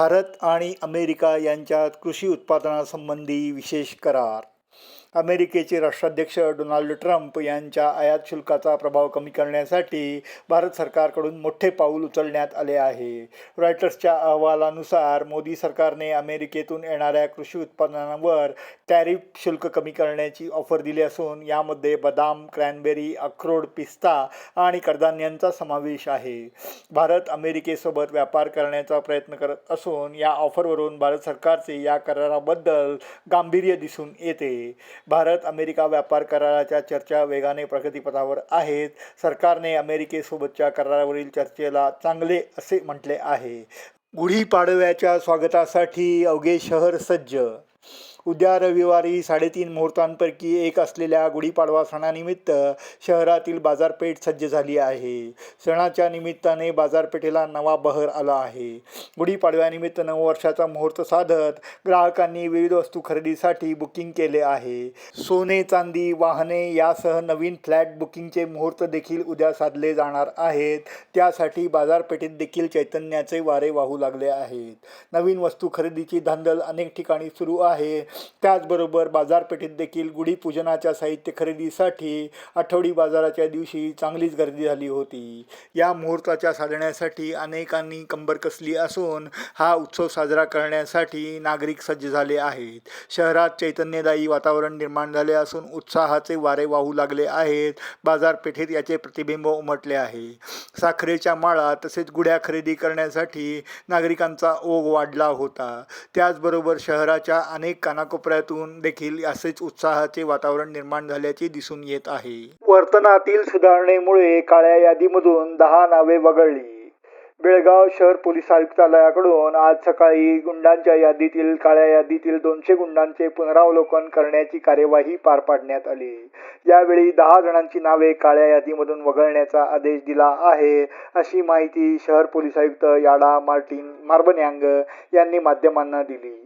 भारत आणि अमेरिका यांच्यात कृषी उत्पादनासंबंधी विशेष करार. अमेरिकेचे राष्ट्राध्यक्ष डोनाल्ड ट्रम्प यांच्या आयात शुल्काचा प्रभाव कमी करण्यासाठी भारत सरकारकडून मोठे पाऊल उचलण्यात आले आहे. रॉयटर्सच्या अहवालानुसार मोदी सरकारने अमेरिकेतून येणाऱ्या कृषी उत्पादनांवर टॅरिफ शुल्क कमी करण्याची ऑफर दिली असून यामध्ये बदाम क्रॅनबेरी अक्रोड पिस्ता आणि कडधान्यांचा समावेश आहे. भारत अमेरिकेसोबत व्यापार करण्याचा प्रयत्न करत असून या ऑफरवरून भारत सरकारचे या कराराबद्दल गांभीर्य दिसून येते. भारत अमेरिका व्यापार कराराच्या चर्चा वेगाने प्रगतीपथावर आहेत. सरकारने अमेरिकेसोबतच्या करारावरील चर्चेला चांगले असे म्हटले आहे. गुढीपाडव्याच्या स्वागतासाठी अवघे शहर सज्ज उद्या रविवारी साडेतीन मुहूर्तांपैकी एक असलेल्या गुढीपाडवा सणानिमित्त शहरातील बाजारपेठ सज्ज झाली आहे. सणाच्या निमित्ताने बाजारपेठेला नवा बहर आला आहे. गुढीपाडव्यानिमित्त नववर्षाचा मुहूर्त साधत ग्राहकांनी विविध वस्तू खरेदीसाठी बुकिंग केले आहे. सोने चांदी वाहने यासह नवीन फ्लॅट बुकिंगचे मुहूर्त देखील उद्या साधले जाणार आहेत. त्यासाठी बाजारपेठेत देखील चैतन्याचे वारे वाहू लागले आहेत. नवीन वस्तू खरेदीची धांदल अनेक ठिकाणी सुरू आहे. त्याचबरोबर बाजारपेठेत देखील गुढीपूजनाच्या साहित्य खरेदीसाठी आठवडी बाजाराच्या दिवशी चांगलीच गर्दी झाली होती. या मुहूर्ताच्या साधण्यासाठी अनेकांनी कंबर कसली असून हा उत्सव साजरा करण्यासाठी नागरिक सज्ज झाले आहेत. शहरात चैतन्यदायी वातावरण निर्माण झाले असून उत्साहाचे वारे वाहू लागले आहेत. बाजारपेठेत याचे प्रतिबिंब उमटले आहे. साखरेच्या माळा तसेच गुढ्या खरेदी करण्यासाठी नागरिकांचा ओघ वाढला होता. त्याचबरोबर शहराच्या अनेक कानाकोपऱ्यातून देखील असेच उत्साहाचे वातावरण निर्माण झाल्याचे दिसून येत आहे. वर्तनातील सुधारणेमुळे काळ्या यादीमधून दहा नावे वगळली. बेळगाव शहर पोलीस आयुक्तालयाकडून आज सकाळी गुंडांच्या यादीतील काळ्या यादीतील दोनशे गुंडांचे पुनरावलोकन करण्याची कार्यवाही पार पाडण्यात आली. यावेळी दहा जणांची नावे काळ्या यादीमधून वगळण्याचा आदेश दिला आहे अशी माहिती शहर पोलीस आयुक्त याडा मार्टिन मार्बन्यांग यांनी माध्यमांना दिली.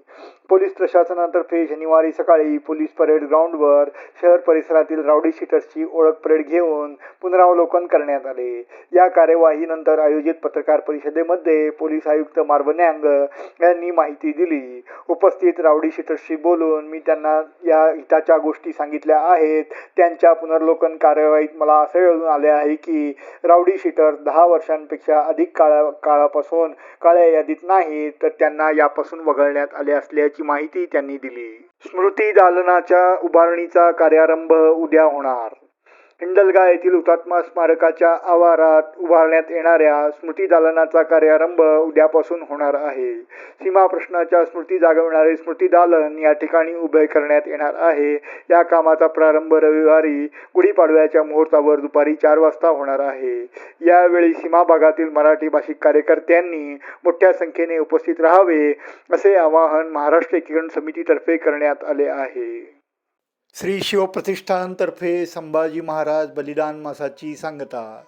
पोलीस प्रशासनातर्फे शनिवारी सकाळी पोलीस परेड ग्राउंडवर शहर परिसरातील राऊडी शीटर्सची ओळख परेड घेऊन पुनरावलोकन करण्यात आले. या कार्यवाहीनंतर आयोजित पत्रकार परिषदेमध्ये पोलीस आयुक्त मार्बन्यांग यांनी माहिती दिली. उपस्थित राऊडी शीटर्सशी बोलून मी त्यांना या हिताच्या गोष्टी सांगितल्या आहेत. त्यांच्या पुनर्लोकन कार्यवाहीत मला असे कळून आले आहे की राऊडी शीटर दहा वर्षांपेक्षा अधिक काळा काळापासून काळ्या यादीत नाही तर त्यांना यापासून वगळण्यात आले असल्याचे माहिती त्यांनी दिली. स्मृती दालनाच्या उभारणीचा कार्यारंभ उद्या होणार. हिंदलगा येथील हुतात्मा स्मारकाच्या आवारात उभारण्यात येणाऱ्या स्मृती दालनाचा कार्यारंभ उद्यापासून होणार आहे. सीमा प्रश्नाच्या स्मृती जागविणारे स्मृती दालन या ठिकाणी उभे करण्यात येणार आहे. या कामाचा प्रारंभ रविवारी गुढीपाडव्याच्या मुहूर्तावर दुपारी चार वाजता होणार आहे. यावेळी सीमा भागातील मराठी भाषिक कार्यकर्त्यांनी मोठ्या संख्येने उपस्थित राहावे असे आवाहन महाराष्ट्र एकीकरण समितीतर्फे करण्यात आले आहे. श्री शिवप्रतिष्ठानतर्फे संभाजी महाराज बलिदान मासाची सांगता.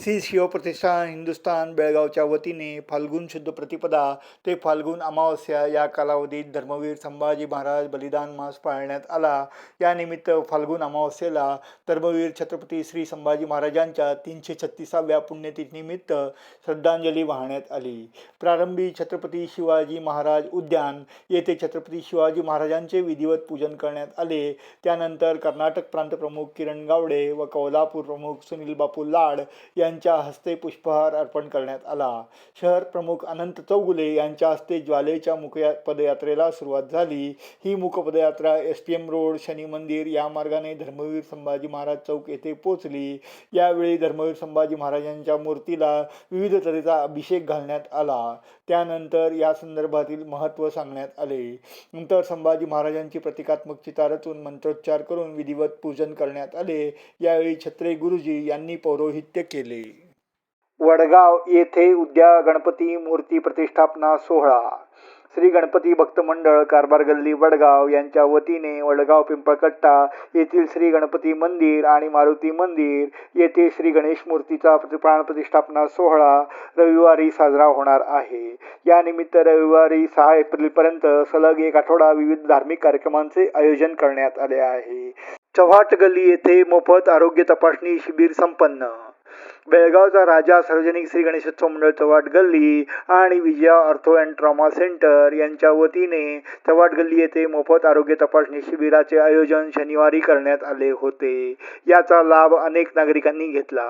श्री शिवप्रतिष्ठान हिंदुस्थान बेळगावच्या वतीने फाल्गुन शुद्ध प्रतिपदा ते फाल्गुन अमावस्या या कालावधीत धर्मवीर संभाजी महाराज बलिदान मास पाळण्यात आला. यानिमित्त फाल्गुन अमावस्येला धर्मवीर छत्रपती श्री संभाजी महाराजांच्या तीनशे छत्तीसाव्या पुण्यतिथीनिमित्त श्रद्धांजली वाहण्यात आली. प्रारंभी छत्रपती शिवाजी महाराज उद्यान येथे छत्रपती शिवाजी महाराजांचे विधिवत पूजन करण्यात आले. त्यानंतर कर्नाटक प्रांत प्रमुख किरण गावडे व कोल्हापूर प्रमुख सुनील बापू लाड यांच्या हस्ते पुष्पहार अर्पण करण्यात आला. शहर प्रमुख अनंत चौगुले यांच्या हस्ते ज्वालेच्या मुखया पदयात्रेला सुरुवात झाली. ही मुखपदयात्रा S T M road Shani मंदिर या मार्गाने धर्मवीर संभाजी महाराज चौक येथे पोचली यावेळी धर्मवीर संभाजी महाराजांच्या मूर्तीला विविध तऱ्हेचा अभिषेक घालण्यात आला. त्यानंतर या संदर्भातील महत्त्व सांगण्यात आले. नंतर संभाजी महाराजांची प्रतिकात्मक चिता रचून मंत्रोच्चार करून विधिवत पूजन करण्यात आले. यावेळी छत्रे गुरुजी यांनी पौरोहित्य केले. घडली वडगाव येथे उद्या गणपती मूर्ती प्रतिष्ठापना सोहळा. श्री गणपती भक्त मंडळ कारभार गल्ली वडगाव यांच्या वतीने वडगाव पिंपळकट्टा येथील श्री गणपती मंदिर आणि मारुती मंदिर येथे श्री गणेश मूर्तीचा प्रति- प्रतिष्ठापना सोहळा रविवारी साजरा होणार आहे. यानिमित्त रविवारी सहा एप्रिलपर्यंत सलग एक आठवडा विविध धार्मिक कार्यक्रमांचे आयोजन करण्यात आले आहे. चव्हाट गल्ली येथे मोफत आरोग्य तपासणी शिबिर संपन्न. बेळगावचा राजा सार्वजनिक श्री गणेशोत्सव मंडळ चव्हाट गल्ली आणि Vijaya ortho and trauma centre यांच्या वतीने चव्हाट गल्ली येथे मोफत आरोग्य तपासणी शिबिराचे आयोजन शनिवारी करण्यात आले होते. याचा लाभ अनेक नागरिकांनी घेतला.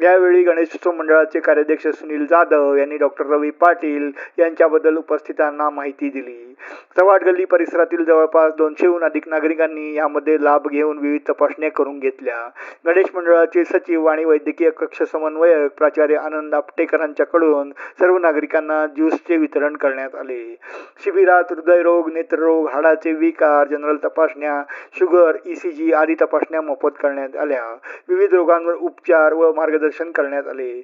यावेळी गणेशोत्सव मंडळाचे कार्याध्यक्ष सुनील जाधव यांनी डॉक्टर रवी पाटील यांच्याबद्दल उपस्थितांना माहिती दिली. चव्हाट गल्ली परिसरातील जवळपास दोनशेहून अधिक नागरिकांनी यामध्ये लाभ घेऊन विविध तपासण्या करून घेतल्या. गणेश मंडळाचे सचिव आणि वैद्यकीय कक्ष समन्वयक प्राचार्य आनंद आपटेकरांच्याकडून सर्व नागरिकांना ज्यूसचे वितरण करण्यात आले. शिबिरात हृदयरोग नेत्ररोग हाडाचे विकार जनरल तपासण्या शुगर ईसीजी आदी तपासण्या मोफत करण्यात आल्या. विविध रोगांवर उपचार व मार्गदर्शन करण्यात आले.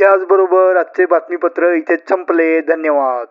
याचबरोबर आजचे बातमीपत्र इथे संपले. धन्यवाद.